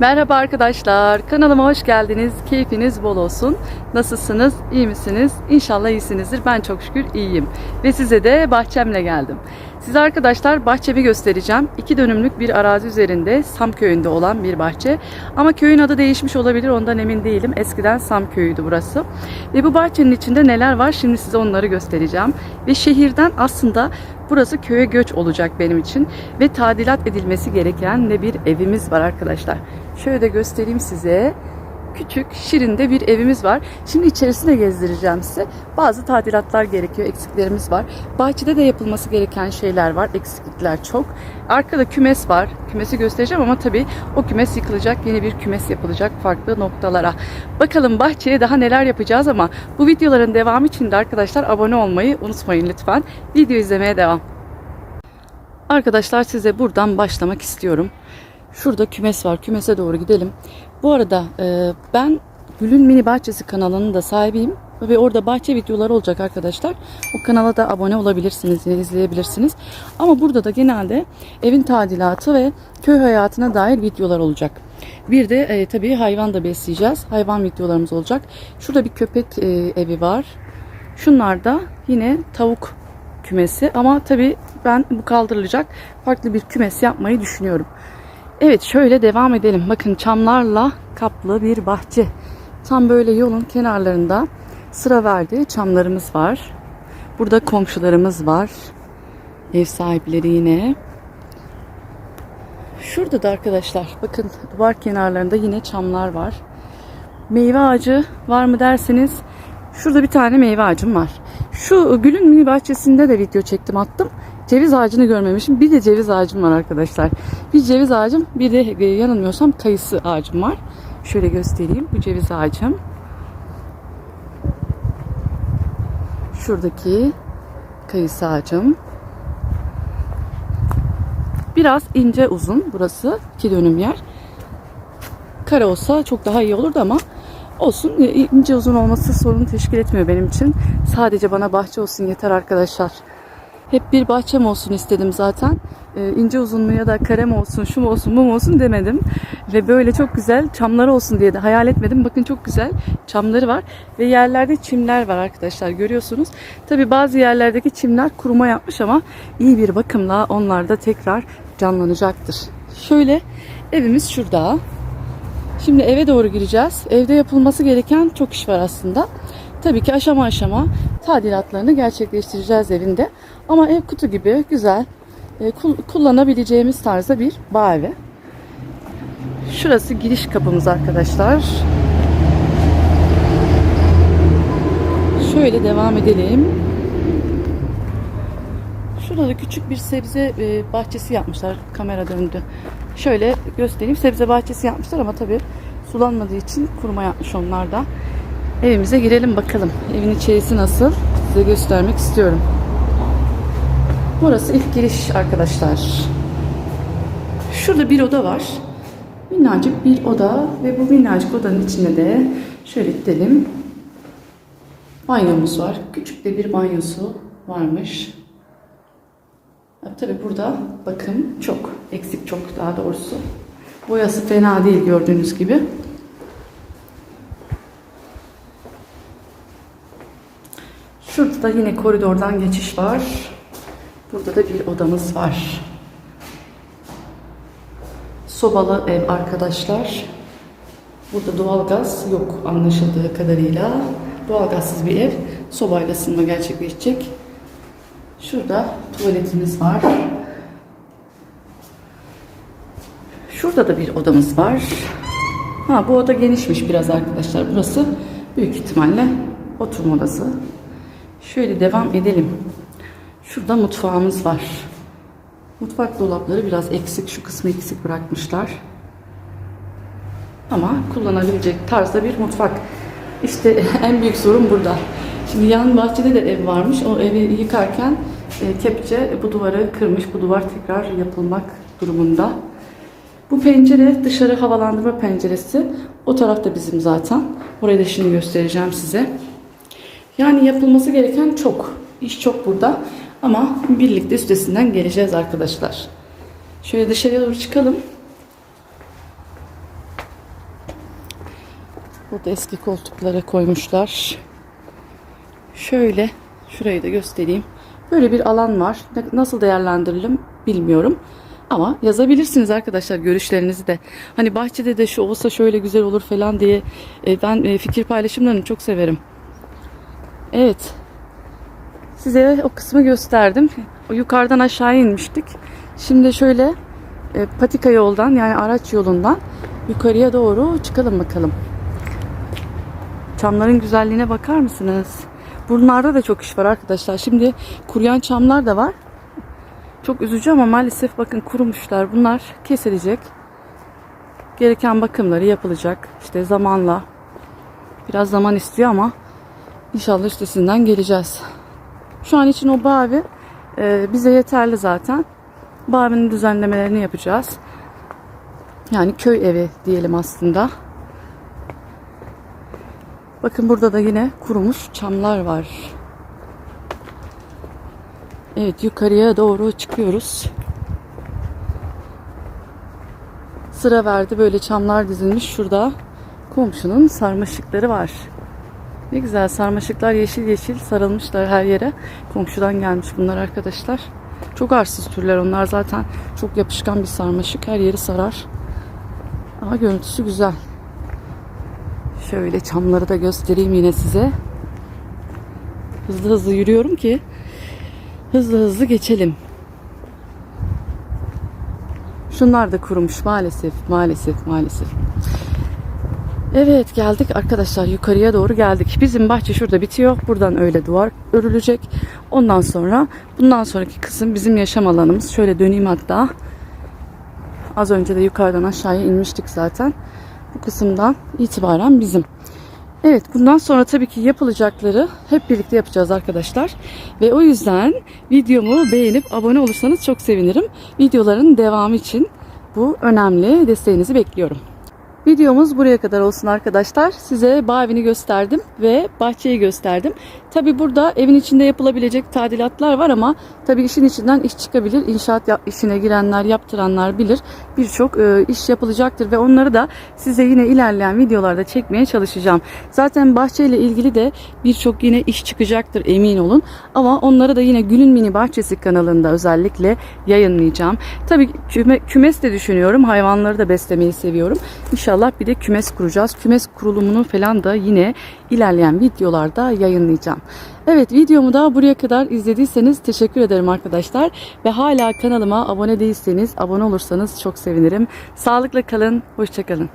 Merhaba arkadaşlar. Kanalıma hoş geldiniz. Keyfiniz bol olsun. Nasılsınız? İyi misiniz? İnşallah iyisinizdir. Ben çok şükür iyiyim. Ve size de bahçemle geldim. Size arkadaşlar bahçemi göstereceğim. İki dönümlük bir arazi üzerinde Sam köyünde olan bir bahçe. Ama köyün adı değişmiş olabilir. Ondan emin değilim. Eskiden Sam köyüydü burası. Ve bu bahçenin içinde neler var? Şimdi size onları göstereceğim. Ve şehirden aslında Burası köye göç olacak benim için ve tadilat edilmesi gereken de bir evimiz var arkadaşlar. Şöyle de göstereyim size. Küçük, şirin de bir evimiz var. Şimdi içerisine gezdireceğim size. Bazı tadilatlar gerekiyor, eksiklerimiz var. Bahçede de yapılması gereken şeyler var, eksiklikler çok. Arkada kümes var. Kümesi göstereceğim ama tabii o kümes yıkılacak, yeni bir kümes yapılacak farklı noktalara. Bakalım bahçeye daha neler yapacağız ama bu videoların devamı için de arkadaşlar abone olmayı unutmayın lütfen. Video izlemeye devam. Arkadaşlar size buradan başlamak istiyorum. Şurada kümes var. Kümese doğru gidelim. Bu arada e, ben Gül'ün Mini Bahçesi kanalının da sahibiyim. Ve orada bahçe videoları olacak arkadaşlar. O kanala da abone olabilirsiniz, izleyebilirsiniz. Ama burada da genelde evin tadilatı ve köy hayatına dair videolar olacak. Bir de e, tabii hayvan da besleyeceğiz. Hayvan videolarımız olacak. Şurada bir köpek e, evi var. Şunlar da yine tavuk kümesi ama tabii ben bu kaldırılacak farklı bir kümes yapmayı düşünüyorum. Evet şöyle devam edelim. Bakın çamlarla kaplı bir bahçe. Tam böyle yolun kenarlarında sıra verdiği çamlarımız var. Burada komşularımız var. Ev sahipleri yine. Şurada da arkadaşlar bakın duvar kenarlarında yine çamlar var. Meyve ağacı var mı derseniz şurada bir tane meyve ağacım var. Şu gülün mini bahçesinde de video çektim attım. Ceviz ağacını görmemişim. Bir de ceviz ağacım var arkadaşlar. Bir ceviz ağacım bir de e, yanılmıyorsam kayısı ağacım var. Şöyle göstereyim. Bu ceviz ağacım. Şuradaki kayısı ağacım. Biraz ince uzun burası. iki dönüm yer. Kare olsa çok daha iyi olurdu ama olsun. E, ince uzun olması sorun teşkil etmiyor benim için. Sadece bana bahçe olsun yeter arkadaşlar. Hep bir bahçem olsun istedim zaten. Ee, ince uzun mu ya da kare mi olsun, şu mu olsun, bu mu olsun demedim. Ve böyle çok güzel çamları olsun diye de hayal etmedim. Bakın çok güzel çamları var. Ve yerlerde çimler var arkadaşlar görüyorsunuz. Tabi bazı yerlerdeki çimler kuruma yapmış ama iyi bir bakımla onlar da tekrar canlanacaktır. Şöyle evimiz şurada. Şimdi eve doğru gireceğiz. Evde yapılması gereken çok iş var aslında. Tabii ki aşama aşama tadilatlarını gerçekleştireceğiz evinde. Ama ev kutu gibi güzel, e, kullanabileceğimiz tarzda bir bağ evi. Şurası giriş kapımız arkadaşlar. Şöyle devam edelim. Şurada da küçük bir sebze e, bahçesi yapmışlar. Kamera döndü. Şöyle göstereyim. Sebze bahçesi yapmışlar ama tabii sulanmadığı için kuruma yapmış onlar da. Evimize girelim bakalım. Evin içerisi nasıl? Size göstermek istiyorum. Burası ilk giriş arkadaşlar. Şurada bir oda var. Minnacık bir oda ve bu minnacık odanın içinde de şöyle gidelim. Banyomuz var. Küçük de bir banyosu varmış. Tabi burada bakım çok. Eksik çok daha doğrusu. Boyası fena değil gördüğünüz gibi. Şurada da yine koridordan geçiş var. Burada da bir odamız var. Sobalı ev arkadaşlar. Burada doğalgaz yok anlaşıldığı kadarıyla. Doğalgazsız bir ev. Sobayla ısınma gerçekleşecek. Şurada tuvaletimiz var. Şurada da bir odamız var. Ha bu oda genişmiş biraz arkadaşlar. Burası büyük ihtimalle oturma odası. Şöyle devam edelim. Şurada mutfağımız var. Mutfak dolapları biraz eksik. Şu kısmı eksik bırakmışlar. Ama kullanabilecek tarzda bir mutfak. İşte en büyük sorun burada. Şimdi yan bahçede de ev varmış. O evi yıkarken e, kepçe bu duvarı kırmış. Bu duvar tekrar yapılmak durumunda. Bu pencere dışarı havalandırma penceresi. O tarafta bizim zaten. Orayı da şimdi göstereceğim size. Yani yapılması gereken çok. İş çok burada. Ama birlikte üstesinden geleceğiz arkadaşlar. Şöyle dışarıya doğru çıkalım. Burada eski koltuklara koymuşlar. Şöyle şurayı da göstereyim. Böyle bir alan var. Nasıl değerlendiririm bilmiyorum. Ama yazabilirsiniz arkadaşlar görüşlerinizi de. Hani bahçede de şu olsa şöyle güzel olur falan diye e, ben e, fikir paylaşımlarını çok severim. Evet. Size o kısmı gösterdim. O yukarıdan aşağı inmiştik. Şimdi şöyle e, patika yoldan yani araç yolundan yukarıya doğru çıkalım bakalım. Çamların güzelliğine bakar mısınız? Bunlarda da çok iş var arkadaşlar. Şimdi kuruyan çamlar da var. Çok üzücü ama maalesef bakın kurumuşlar. Bunlar kesilecek. Gereken bakımları yapılacak. İşte zamanla. Biraz zaman istiyor ama inşallah üstesinden geleceğiz. Şu an için o bavi e, bize yeterli zaten. Bavinin düzenlemelerini yapacağız. Yani köy evi diyelim aslında. Bakın burada da yine kurumuş çamlar var. Evet yukarıya doğru çıkıyoruz. Sıra verdi böyle çamlar dizilmiş şurada. Komşunun sarmaşıkları var. Ne güzel sarmaşıklar yeşil yeşil sarılmışlar her yere. Komşudan gelmiş bunlar arkadaşlar. Çok arsız türler onlar zaten çok yapışkan bir sarmaşık her yeri sarar. Ama görüntüsü güzel. Şöyle çamları da göstereyim yine size. Hızlı hızlı yürüyorum ki hızlı hızlı geçelim. Şunlar da kurumuş maalesef, maalesef, maalesef. Evet geldik arkadaşlar yukarıya doğru geldik. Bizim bahçe şurada bitiyor. Buradan öyle duvar örülecek. Ondan sonra bundan sonraki kısım bizim yaşam alanımız. Şöyle döneyim hatta. Az önce de yukarıdan aşağıya inmiştik zaten. Bu kısımdan itibaren bizim. Evet bundan sonra tabii ki yapılacakları hep birlikte yapacağız arkadaşlar. Ve o yüzden videomu beğenip abone olursanız çok sevinirim. Videoların devamı için bu önemli desteğinizi bekliyorum. Videomuz buraya kadar olsun arkadaşlar. Size bağ evini gösterdim ve bahçeyi gösterdim. Tabi burada evin içinde yapılabilecek tadilatlar var ama tabi işin içinden iş çıkabilir. İnşaat işine girenler, yaptıranlar bilir. Birçok e, iş yapılacaktır ve onları da size yine ilerleyen videolarda çekmeye çalışacağım. Zaten bahçeyle ilgili de birçok yine iş çıkacaktır emin olun. Ama onları da yine Gül'ün Mini Bahçesi kanalında özellikle yayınlayacağım. Tabi küme, kümes de düşünüyorum. Hayvanları da beslemeyi seviyorum. İnşallah bir de kümes kuracağız. Kümes kurulumunu falan da yine ilerleyen videolarda yayınlayacağım. Evet videomu da buraya kadar izlediyseniz teşekkür ederim arkadaşlar. Ve hala kanalıma abone değilseniz abone olursanız çok sevinirim. Sağlıkla kalın, hoşçakalın.